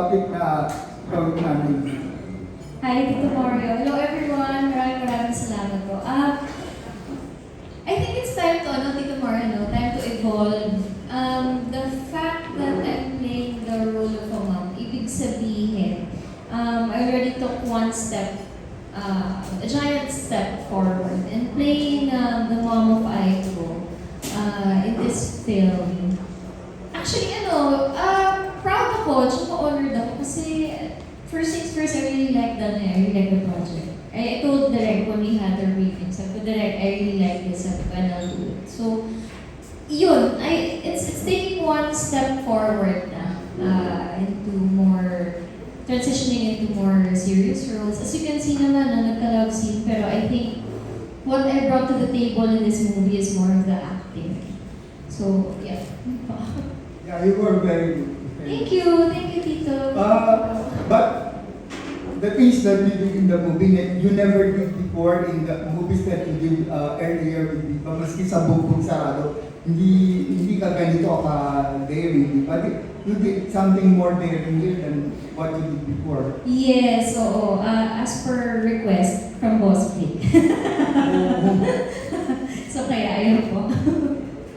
topic na gawin namin. Hi, Tito Mario. Hello everyone. Maraming maraming salamat po. Ah, I think it's time to, ano, Tito Mario, no? Time to evolve. Um, the fact that I'm playing the role of a mom, ibig sabihin, um, I already took one step, uh, a giant step forward in playing um, the mom of Aiko uh, in this film. Actually, ano, uh, proud ako, tsaka kasi first things first, I really like the, I really like the project. I, told Direk when we had our briefing, sabi ko, Direk, I really like this, sabi ko, and I'll do it. So, yun, I, it's, it's taking one step forward na uh, into more, transitioning into more serious roles. As you can see naman, no, nagka-love scene, pero I think what I brought to the table in this movie is more of the acting. So, yeah. Yeah, you were very good. Thank you, thank you, Tito. Uh, but the things that you did in the movie that you never did before in the movies that you did uh, earlier with Viva, maski sa Bumbong Sarado, hindi hindi ka ganito ka daring, di ba? You did something more daring here than what you did before. Yes, oo. Uh, as per request from Boss Vic. so kaya, ayun po.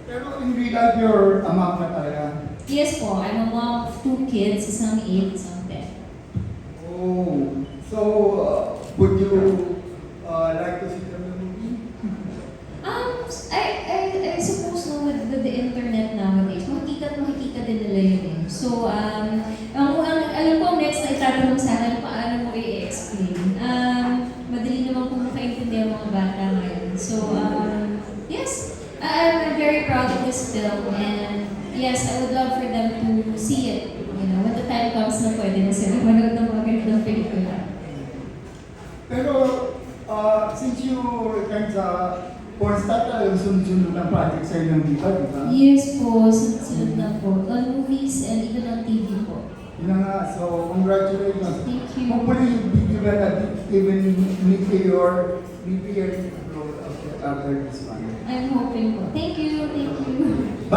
Pero in real life, you're a mom na talaga. Yes po, I'm a mom of two kids, isang 8, isang 10. Oh, so uh, would you uh, like to see the movie? Um, I, I, I suppose no, with, with the internet nowadays, makikita at makikita din nila yun eh. So, um, ang, ang, alam ko, next na itatanong sa akin, paano mo i-explain? Um, madali naman kung makaintindi ang mga bata ngayon. So, um, yes, I- I'm very proud of this film and yes, I would love for them to see it. You know, when the time comes na pwede na sila manood ng mga ganitong pelikula. Pero uh, since you return sa porn star talagang sunod-sunod ng project sa'yo ng Viva, di ba? Yes po, sunod-sunod na po. On movies and even on TV po. Yun na nga, so congratulations. Thank you. Hopefully you'll be given a even role after, after this one. I'm hoping po. Thank you, thank you.